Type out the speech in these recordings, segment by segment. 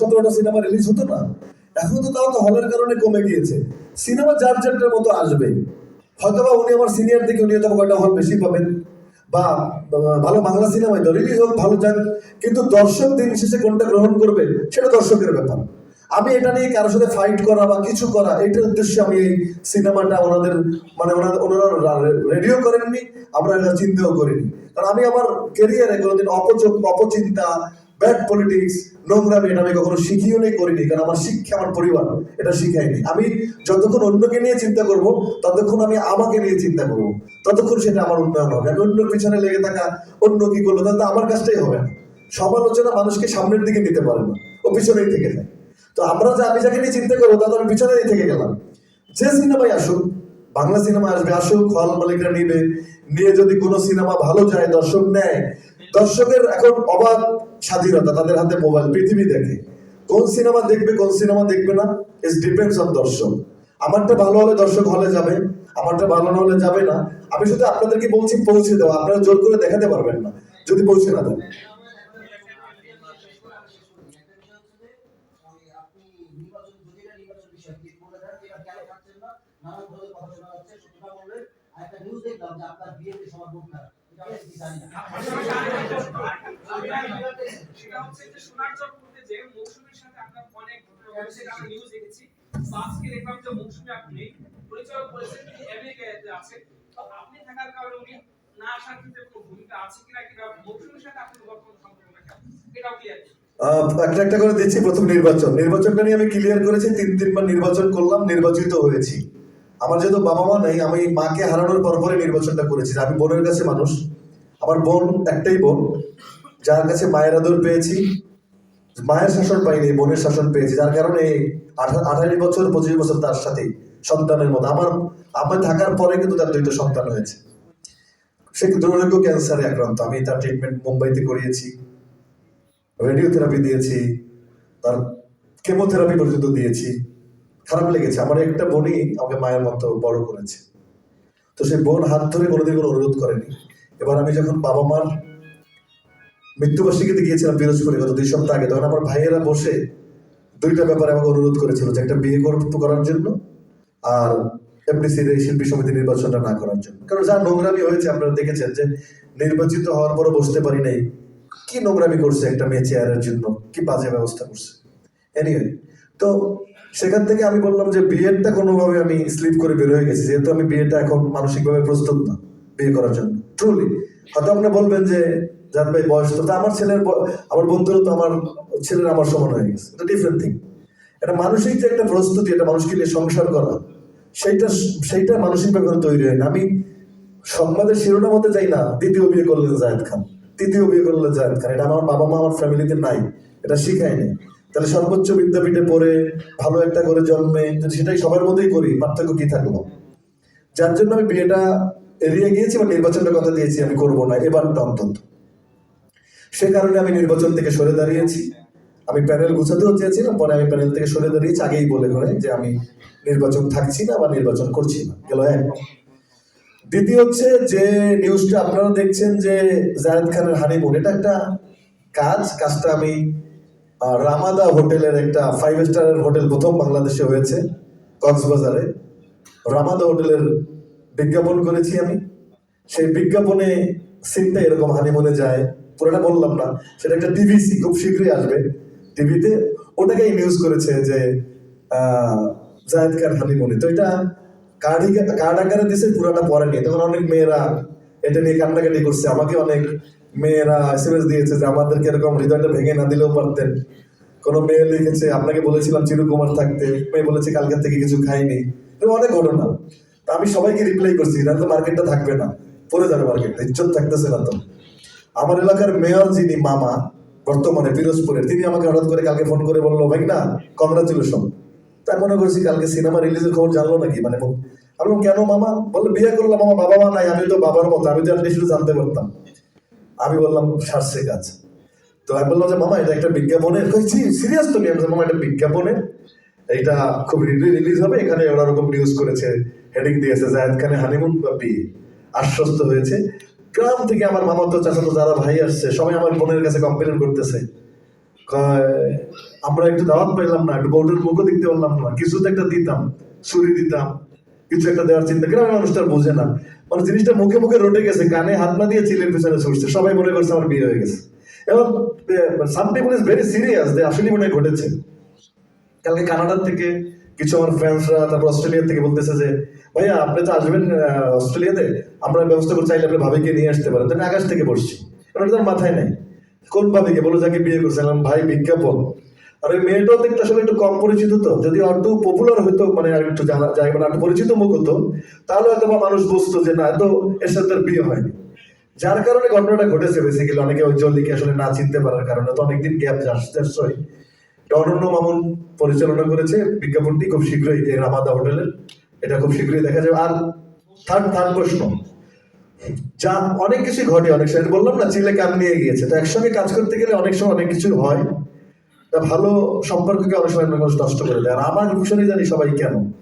সতেরোটা cinema release হতো না। এখন তো তাও তো হলের কারণে কমে গিয়েছে। সিনেমা মতো আসবে হয়তো বা উনি আমার সিনিয়র উনি হয়তো কয়টা হল বেশি পাবেন। বা ভালো বাংলা সিনেমায় তো রিলিজ হোক, ভালো যাক। কিন্তু দর্শক দিন শেষে কোনটা গ্রহণ করবে, সেটা দর্শকের ব্যাপার। আমি এটা নিয়ে কারোর সাথে ফাইট করা বা কিছু করা, এটার উদ্দেশ্যে আমি এই সিনেমাটা ওনাদের মানে ওনারা রেডিও করেননি, আমরা এটা চিন্তাও করিনি। কারণ আমি আমার কেরিয়ারে কোনোদিন অপচক অপচিন্তা ব্যাড পলিটিক্স নোংরামি এটা আমি কখনো শিখিও নেই, করিনি, কারণ আমার শিক্ষা আমার পরিবার, এটা শিখায়নি। আমি যতক্ষণ অন্যকে নিয়ে চিন্তা করব, ততক্ষণ আমি আমাকে নিয়ে চিন্তা করব, ততক্ষণ সেটা আমার উন্নয়ন হবে। আমি অন্যের পিছনে লেগে থাকা, অন্য কি করল, তাহলে আমার কাজটাই হবে সমালোচনা মানুষকে সামনের দিকে নিতে পারে না, ও পিছনেই থেকে যায়। তো আমরা যে আমি যাকে নিয়ে চিন্তা করব, তাহলে আমি পিছনেই থেকে গেলাম। যে সিনেমায় আসুক, বাংলা সিনেমা আসবে, আসুক, হল মালিকরা নিবে, নিয়ে যদি কোনো সিনেমা ভালো যায়, দর্শক নেয়, দর্শকের এখন অবাধ স্বাধীনতা, তাদের হাতে মোবাইল পৃথিবী দেখে। কোন সিনেমা দেখবে, কোন সিনেমা দেখবে না ইস ডিপেন্ডস অন দর্শক। আমারটা ভালো হলে দর্শক হলে যাবে, আমারটা ভালো না হলে যাবে না। আমি শুধু আপনাদেরকে বলছি, পৌঁছে দেওয়া আপনারা জোর করে দেখাতে পারবেন না। যদি পৌঁছে না দেন। আপনার বিয়েতে সবার একটা একটা করে দিচ্ছি প্রথম নির্বাচন। নির্বাচনটা নিয়ে আমি ক্লিয়ার করেছি, তিন তিনবার নির্বাচন করলাম, নির্বাচিত হয়েছি। আমার যেহেতু বাবা মা নেই, আমি মাকে হারানোর পর পরে নির্বাচনটা করেছি। আমি বোনের কাছে মানুষ। আমার বোন একটাই বোন, যার কাছে মায়ের আদর পেয়েছি। মায়ের শাসন পাইনি, বোনের শাসন পেয়েছি। যার কারণে আঠা- আঠারো বছর, পঁচিশ বছর তার সাথে সন্তানের মতো। আমার আমার থাকার পরে কিন্তু তার দুইটা সন্তান হয়েছে। সে দুরারোগ্য ক্যান্সারে আক্রান্ত। আমি তার ট্রিটমেন্ট মুম্বাইতে করিয়েছি। রেডিও থেরাপি দিয়েছি। তার কেমোথেরাপি পর্যন্ত দিয়েছি। খারাপ লেগেছে। আমার একটা বোনই আমাকে মায়ের মতো বড় করেছে। তো সেই বোন হাত ধরে কোনোদিন কোনো অনুরোধ করেনি। এবার আমি যখন বাবা মার মৃত্যুবার্ষিকীতে গিয়েছিলাম পিরোজপুরে গত দুই সপ্তাহ আগে, তখন আমার ভাইয়েরা বসে দুইটা ব্যাপারে আমাকে অনুরোধ করেছিল যে একটা বিয়ে কর- করার জন্য আর এমডিসির এই শিল্পী সমিতি নির্বাচনটা না করার জন্য। কারণ যা নোংরামি হয়েছে, আপনারা দেখেছেন যে নির্বাচিত হওয়ার পরও বসতে পারি নাই। কি নোংরামি করছে একটা মেয়ে চেয়ারের জন্য? কি বাজে ব্যবস্থা করছে? এনিওয়ে তো সেখান থেকে আমি বললাম যে বিয়েটা কোনোভাবে আমি স্লিপ করে বের হয়ে গেছি, যেহেতু আমি বিয়েটা এখন মানসিকভাবে প্রস্তুত না বিয়ে করার জন্য। ট্রুলি হয়তো আপনি বলবেন যে, জান ভাই, বয়স তো আমার ছেলের আমার বন্ধুরা তো আমার ছেলের আমার সমান হয়ে গেছে। এটা ডিফারেন্ট থিং এটা মানসিক যে একটা প্রস্তুতি, এটা মানুষকে নিয়ে সংসার করা, সেইটা সেইটা মানসিকভাবে কোনো তৈরি হয় না। আমি সংবাদের শিরোনাম হতে যাই না, দ্বিতীয় বিয়ে করলেন জায়েদ খান। তৃতীয় বিয়ে করলেন জায়েদ খান। এটা আমার বাবা মা আমার ফ্যামিলিতে নাই। এটা শিখায়নি। তাহলে সর্বোচ্চ বিদ্যাপীঠে পড়ে ভালো একটা করে জন্মে, যদি সেটাই সবার মধ্যেই করি, পার্থক্য কি থাকল? যার জন্য আমি বিয়েটা এড়িয়ে গিয়েছি বা নির্বাচনের কথা দিয়েছি, আমি করব না এবারটা অন্তত। সে কারণে আমি নির্বাচন থেকে সরে দাঁড়িয়েছি। আমি প্যানেল গুছাতেও চেয়েছিলাম, পরে আমি প্যানেল থেকে সরে দাঁড়িয়েছি, আগেই বলে করে যে আমি নির্বাচন থাকছি না বা নির্বাচন করছি না, গেল এক। দ্বিতীয় হচ্ছে যে নিউজটা আপনারা দেখছেন যে জায়েদ খানের হানিমুন এটা একটা কাজ, কাজটা আমি রামাদা হোটেলের একটা ফাইভ স্টারের হোটেল প্রথম বাংলাদেশে হয়েছে, কক্সবাজারে। রামাদা হোটেলের বিজ্ঞাপন করেছি আমি। সেই বিজ্ঞাপনে সিনটা এরকম হানিমুনে যায়। পুরোটা বললাম না, সেটা একটা টিভিসি খুব শীঘ্রই আসবে টিভিতে ওটাকেই নিউজ করেছে যে জায়েদ খান হানিমুনে তো এটা কার্ড কার্ড আকারে দিছে, পুরাটা পড়েনি। তখন অনেক মেয়েরা এটা নিয়ে কান্নাকাটি করছে। আমাকে অনেক মেয়েরা এসএমএস দিয়েছে যে আমাদেরকে এরকম হৃদয়টা ভেঙে না দিলেও পারতেন। কোনো মেয়ে লিখেছে, আপনাকে বলেছিলাম চিরকুমার থাকতে। মেয়ে বলেছে কালকে থেকে কিছু খাইনি। এরকম অনেক ঘটনা। তা আমি সবাইকে রিপ্লাই করছি না তো মার্কেটটা থাকবে না। পড়ে যাবে মার্কেটটা ইজ্জত থাকতেছে না তো। আমার এলাকার মেয়র যিনি, মামা, বর্তমানে পিরোজপুরের, তিনি আমাকে হঠাৎ করে কালকে ফোন করে বলল, ভাই না কংগ্রাচুলেশন তাই মনে করছি কালকে সিনেমা রিলিজের খবর জানলো নাকি? মানে আমি কেন মামা? বলল, বিয়ে করলাম মামা বাবা মা নাই, আমি তো বাবার মতো, আমি তো শুধু জানতে পারতাম। আমি বললাম সারছে কাজ। তো আমি বললাম যে, মামা, এটা একটা বিজ্ঞাপনের কইছি সিরিয়াস তুমি আমি মামা, এটা বিজ্ঞাপনের। এইটা খুব রিলিজ হবে। এখানে ওরা রকম নিউজ করেছে হেডিং দিয়েছে, জায়েদ খানে হানিমুন বা আশ্বস্ত হয়েছে। গ্রাম থেকে আমার মামা তো চাচা তো যারা ভাই আসছে, সবাই আমার বোনের কাছে কমপ্লেন করতেছে। আমরা একটু দাওয়াত পাইলাম না, একটু বউটার মুখও দেখতে পারলাম না। কিছু তো একটা দিতাম, ছুরি দিতাম কিছু একটা দেওয়ার চিন্তা। গ্রামের মানুষটা বোঝে না। মানে জিনিসটা মুখে মুখে রটে গেছে, কানে হাত না দিয়ে চিলের পিছনে ছুটছে। সবাই মনে করছে আমার বিয়ে হয়ে গেছে। এবং some people is very serious যে আসলে মনে ঘটেছে। কালকে কানাডার থেকে কিছু আমার ফ্রেন্ডসরা তারপর অস্ট্রেলিয়া থেকে বলতেছে যে, ভাইয়া, আপনি তো আসবেন অস্ট্রেলিয়াতে? আমরা ব্যবস্থা করে চাইলে আপনি ভাবিকে নিয়ে আসতে পারেন। আমি আকাশ থেকে বসছি। ওটা তার মাথায় নেই। কোন ভাবিকে? বলো, যাকে বিয়ে করছিলাম ভাই, বিজ্ঞাপন। আর ওই মেয়েটাও তো আসলে একটু কম পরিচিত তো। যদি একটু পপুলার হতো মানে আর একটু জানা যায় মানে একটু পরিচিত মুখ হতো, তাহলে হয়তো বা মানুষ বুঝতো যে না, এত এর সাথে তার বিয়ে হয়নি। যার কারণে ঘটনাটা ঘটেছে বেসিক্যালি অনেকে ওই জলিকে আসলে না চিনতে পারার কারণে। তো অনেকদিন গ্যাপ যাচ্ছে অনন্য মামুন পরিচালনা করেছে বিজ্ঞাপনটি খুব শীঘ্রই এই রামাদা হোটেলের এটা খুব শীঘ্রই দেখা যাবে। আর থার্ড থার্ড প্রশ্ন। যা অনেক কিছু ঘটে, অনেক সময় বললাম না চিলে কাম নিয়ে গিয়েছে। তো একসঙ্গে কাজ করতে গেলে অনেক সময় অনেক কিছু হয়। ভালো সম্পর্ককে অনেক সময় মানুষ নষ্ট করে দেয়। আর আমার ভীষণই জানি সবাই কেন।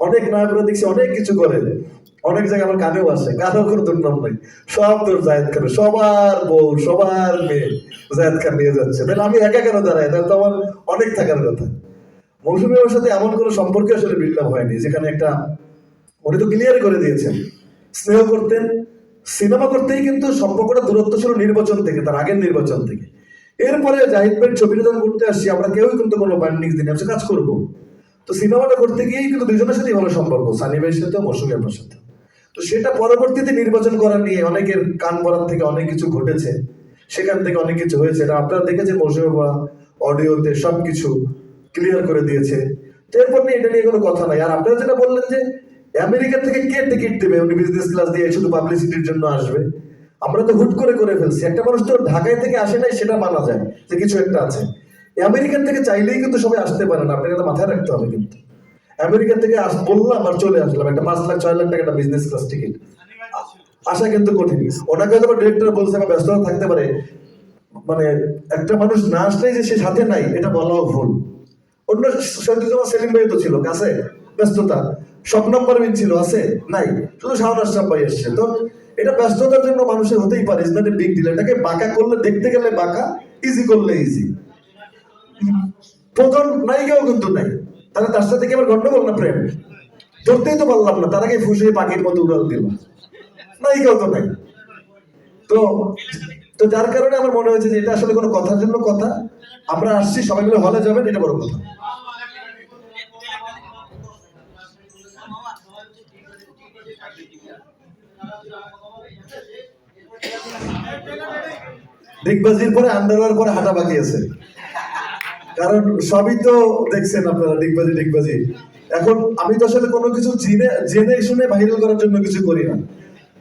অনেক নায়করা দেখছি অনেক কিছু করে। অনেক জায়গায় আমার কানেও আসে। কানেও কোনো দুর্নাম নেই। সব তোর জায়দ খান সবার বউ, সবার মেয়ে জায়দ খান নিয়ে যাচ্ছে। তাহলে আমি একা কেন দাঁড়াই? তাহলে তো আমার অনেক থাকার কথা। মৌসুমী ওর সাথে এমন কোনো সম্পর্কে আসলে বিল্ড হয়নি, যেখানে একটা উনি তো ক্লিয়ার করে দিয়েছেন। স্নেহ করতেন, সিনেমা করতেই কিন্তু সম্পর্কটা দূরত্ব ছিল নির্বাচন থেকে, তার আগের নির্বাচন থেকে। এরপরে জাহিদ ছবিটা যখন করতে আসছি আমরা কেউই কিন্তু কোনো বান্ডিং দিনে আমি কাজ করব। তো সিনেমাটা করতে গিয়েই কিন্তু দুজনের সাথেই ভালো সম্পর্ক, সানি ভাইয়ের সাথে, মৌসুমী আপনার সাথে। তো সেটা পরবর্তীতে নির্বাচন করা নিয়ে অনেকের কান পড়ার থেকে অনেক কিছু ঘটেছে, সেখান থেকে অনেক কিছু হয়েছে। এটা আপনারা দেখেছেন, মৌসুমী বা অডিওতে সব কিছু ক্লিয়ার করে দিয়েছে। তো এরপর নিয়ে এটা নিয়ে কোনো কথা নাই। আর আপনারা যেটা বললেন যে, আমেরিকা থেকে কে টিকিট দেবে? উনি বিজনেস ক্লাস দিয়ে শুধু পাবলিসিটির জন্য আসবে। আমরা তো হুট করে করে ফেলছি। একটা মানুষ তো ঢাকায় থেকে আসে নাই, সেটা মানা যায় যে কিছু একটা আছে। আমেরিকান থেকে চাইলেই কিন্তু সবাই আসতে পারে না, আপনাকে মাথায় রাখতে হবে কিন্তু। আমেরিকা থেকে আস, বললাম আর চলে আসলাম, একটা পাঁচ লাখ, ছয় লাখ টাকা একটা বিজনেস ক্লাস টিকিট আসা কিন্তু কঠিন। ওনাকে হয়তো ডিরেক্টর বলছে বা ব্যস্ততা থাকতে পারে। মানে একটা মানুষ না আসলেই যে সে সাথে নাই, এটা বলাও ভুল। অন্য শহীদুজ্জামান সেলিম ভাই তো ছিল, কাছে? ব্যস্ততা। স্বপ্নম পারমিন ছিল, আছে? নাই। শুধু আশরাফ ভাই এসছে। তো এটা ব্যস্ততার জন্য মানুষের হতেই পারে এ বিগ ডিল এটাকে বাঁকা করলে, দেখতে গেলে বাঁকা ইজি করলে ইজি প্রথম নায়িকাও কিন্তু নাই। তাহলে তার সাথে কি আবার গন্ডগোল না প্রেম? ধরতেই তো পারলাম না, তার আগে ফুসে পাখির মতো উড়াল দিল। নায়িকাও তো নাই। তো তো যার কারণে আমার মনে হয়েছে যে এটা আসলে কোনো কথার জন্য কথা। আমরা আসছি, সবাই মিলে হলে যাবেন, এটা বড় কথা। ডিগবাজির পরে আন্ডারওয়ার পরে হাঁটা বাকি আছে। কারণ সবই তো দেখছেন আপনারা, ডিগবাজি ডিগবাজি। এখন আমি তো আসলে কোনো কিছু জেনে জেনে শুনে ভাইরাল করার জন্য কিছু করি না।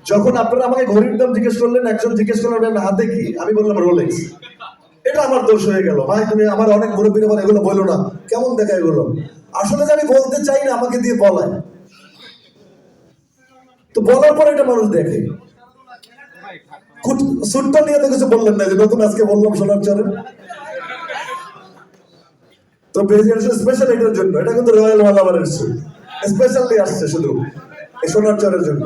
যখন আপনারা আমাকে ঘড়ির দাম জিজ্ঞেস করলেন, একজন জিজ্ঞেস করলেন আপনার হাতে কি? আমি বললাম, রোলেক্স। এটা আমার দোষ হয়ে গেল। ভাই, তুমি আমার অনেক মুরব্বীর এগুলো বলো না। কেমন দেখা এগুলো? আসলে যে আমি বলতে চাই না, আমাকে দিয়ে বলায়। তো বলার পর এটা মানুষ দেখে। সুটটা নিয়ে তো কিছু বললেন না যে নতুন আজকে বললাম সোনার চলে তো স্পেশাল এটার জন্য, এটা কিন্তু রয়্যাল মালাবারের স্পেশালি আসছে শুধু, এই সোনার চরের জন্য।